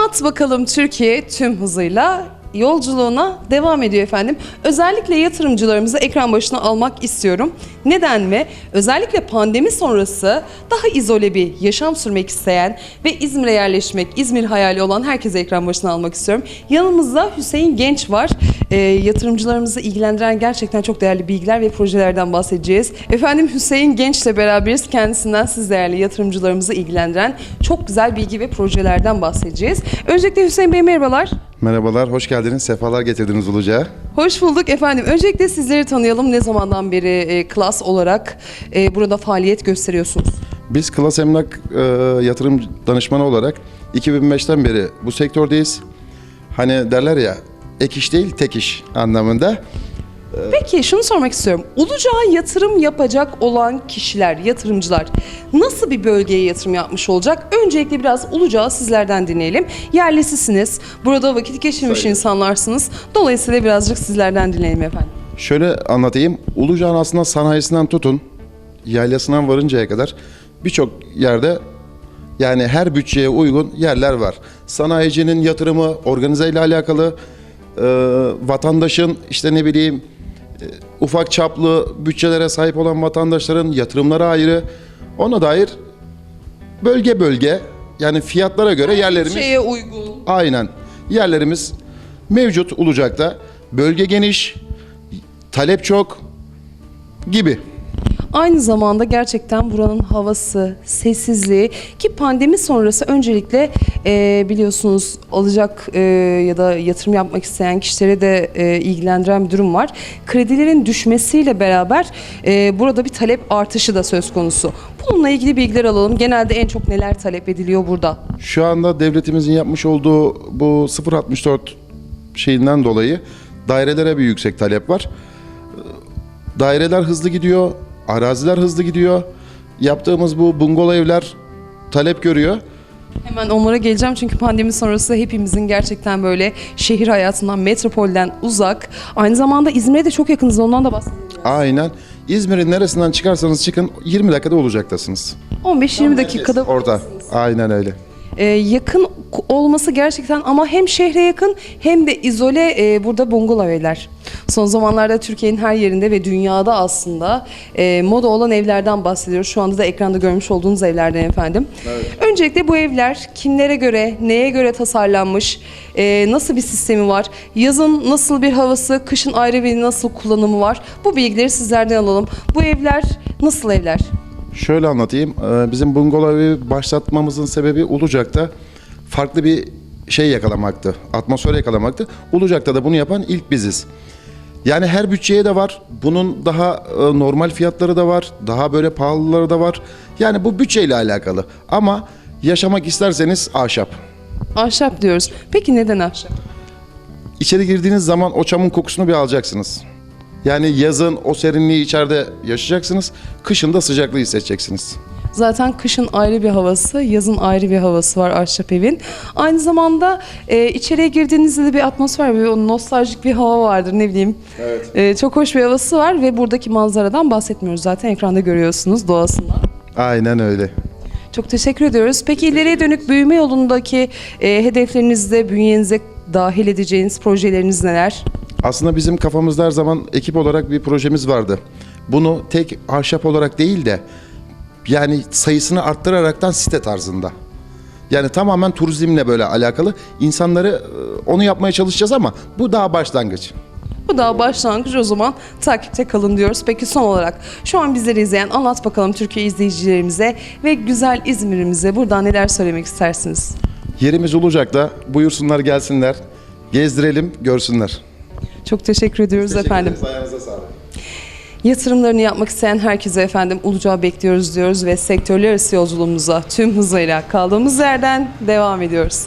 Anlat bakalım Türkiye tüm hızıyla yolculuğuna devam ediyor efendim. Özellikle yatırımcılarımızı ekran başına almak istiyorum. Neden mi? Özellikle pandemi sonrası daha izole bir yaşam sürmek isteyen ve İzmir'e yerleşmek, İzmir hayali olan herkese ekran başına almak istiyorum. Yanımızda Hüseyin Genç var. Ee, yatırımcılarımızı ilgilendiren gerçekten çok değerli bilgiler ve projelerden bahsedeceğiz. Efendim Hüseyin Genç'le beraberiz. Kendisinden siz değerli yatırımcılarımızı ilgilendiren çok güzel bilgi ve projelerden bahsedeceğiz. Öncelikle Hüseyin Bey merhabalar. Merhabalar, hoş geldiniz. Sefalar getirdiniz Uluca'ya. Hoş bulduk efendim. Öncelikle sizleri tanıyalım. Ne zamandan beri e, klas olarak e, burada faaliyet gösteriyorsunuz? Biz Klas Emlak e, yatırım danışmanı olarak 2005'ten beri bu sektördeyiz. Hani derler ya, ek iş değil tek iş anlamında. Peki şunu sormak istiyorum. Uludağ'a yatırım yapacak olan kişiler, yatırımcılar nasıl bir bölgeye yatırım yapmış olacak? Öncelikle biraz Uludağ'ı sizlerden dinleyelim. Yerlisisiniz. Burada vakit geçirmiş Sayın. insanlarsınız. Dolayısıyla birazcık sizlerden dinleyelim efendim. Şöyle anlatayım. Uluca'nın aslında sanayisinden tutun, yaylasından varıncaya kadar birçok yerde yani her bütçeye uygun yerler var. Sanayicinin yatırımı, organize ile alakalı, e, vatandaşın işte ne bileyim ufak çaplı bütçelere sahip olan vatandaşların yatırımları ayrı. Ona dair bölge bölge yani fiyatlara göre yerlerimiz Şeye uygun. Aynen. Yerlerimiz mevcut Ulucak'ta. Bölge geniş, talep çok gibi. Aynı zamanda gerçekten buranın havası, sessizliği ki pandemi sonrası öncelikle e, biliyorsunuz alacak e, ya da yatırım yapmak isteyen kişilere de e, ilgilendiren bir durum var. Kredilerin düşmesiyle beraber e, burada bir talep artışı da söz konusu. Bununla ilgili bilgiler alalım. Genelde en çok neler talep ediliyor burada? Şu anda devletimizin yapmış olduğu bu 064 şeyinden dolayı dairelere bir yüksek talep var. Daireler hızlı gidiyor, araziler hızlı gidiyor. Yaptığımız bu bungalov evler talep görüyor. Hemen onlara geleceğim çünkü pandemi sonrası hepimizin gerçekten böyle şehir hayatından, metropolden uzak. Aynı zamanda İzmir'e de çok yakınız ondan da bahsedelim. Aynen. İzmir'in neresinden çıkarsanız çıkın 20 dakikada olacaktasınız. 15-20 dakikada Orada. Aynen öyle. Ee, yakın olması gerçekten ama hem şehre yakın hem de izole e, burada bungalov evler. Son zamanlarda Türkiye'nin her yerinde ve dünyada aslında e, moda olan evlerden bahsediyoruz. Şu anda da ekranda görmüş olduğunuz evlerden efendim. Öncelikle bu evler kimlere göre, neye göre tasarlanmış, e, nasıl bir sistemi var, yazın nasıl bir havası, kışın ayrı bir nasıl kullanımı var? Bu bilgileri sizlerden alalım. Bu evler nasıl evler? Şöyle anlatayım. Ee, Bizim bungalovu başlatmamızın sebebi Ulucak'ta farklı bir şey yakalamaktı. Atmosfer yakalamaktı. Ulucak'ta da bunu yapan ilk biziz. Yani her bütçeye de var. Bunun daha e, normal fiyatları da var. Daha böyle pahalıları da var. Yani bu bütçeyle alakalı. Ama yaşamak isterseniz ahşap. Ahşap diyoruz. Peki neden ahşap? İçeri girdiğiniz zaman o çamın kokusunu bir alacaksınız. Yani yazın o serinliği içeride yaşayacaksınız. Kışın da sıcaklığı hissedeceksiniz. Zaten kışın ayrı bir havası, yazın ayrı bir havası var ahşap evin. Aynı zamanda e, içeriye girdiğinizde de bir atmosfer, bir o nostaljik bir hava vardır ne bileyim. Evet. E, çok hoş bir havası var ve buradaki manzaradan bahsetmiyoruz zaten ekranda görüyorsunuz doğasından. Aynen öyle. Çok teşekkür ediyoruz. Peki ileriye dönük büyüme yolundaki e, hedeflerinizde bünyenize dahil edeceğiniz projeleriniz neler? Aslında bizim kafamızda her zaman ekip olarak bir projemiz vardı. Bunu tek ahşap olarak değil de yani sayısını arttıraraktan site tarzında. Yani tamamen turizmle böyle alakalı. İnsanları e, onu yapmaya çalışacağız ama bu daha başlangıç. Bu daha başlangıç o zaman takipte kalın diyoruz. Peki son olarak şu an bizleri izleyen anlat bakalım Türkiye izleyicilerimize ve güzel İzmir'imize buradan neler söylemek istersiniz? Yerimiz Ulucak'ta. Buyursunlar gelsinler. Gezdirelim, görsünler. Çok teşekkür ediyoruz efendim. Ayağınıza sağlık. Yatırımlarını yapmak isteyen herkese efendim Ulucağı bekliyoruz diyoruz ve sektörler arası yolculuğumuza tüm hızıyla kaldığımız yerden devam ediyoruz.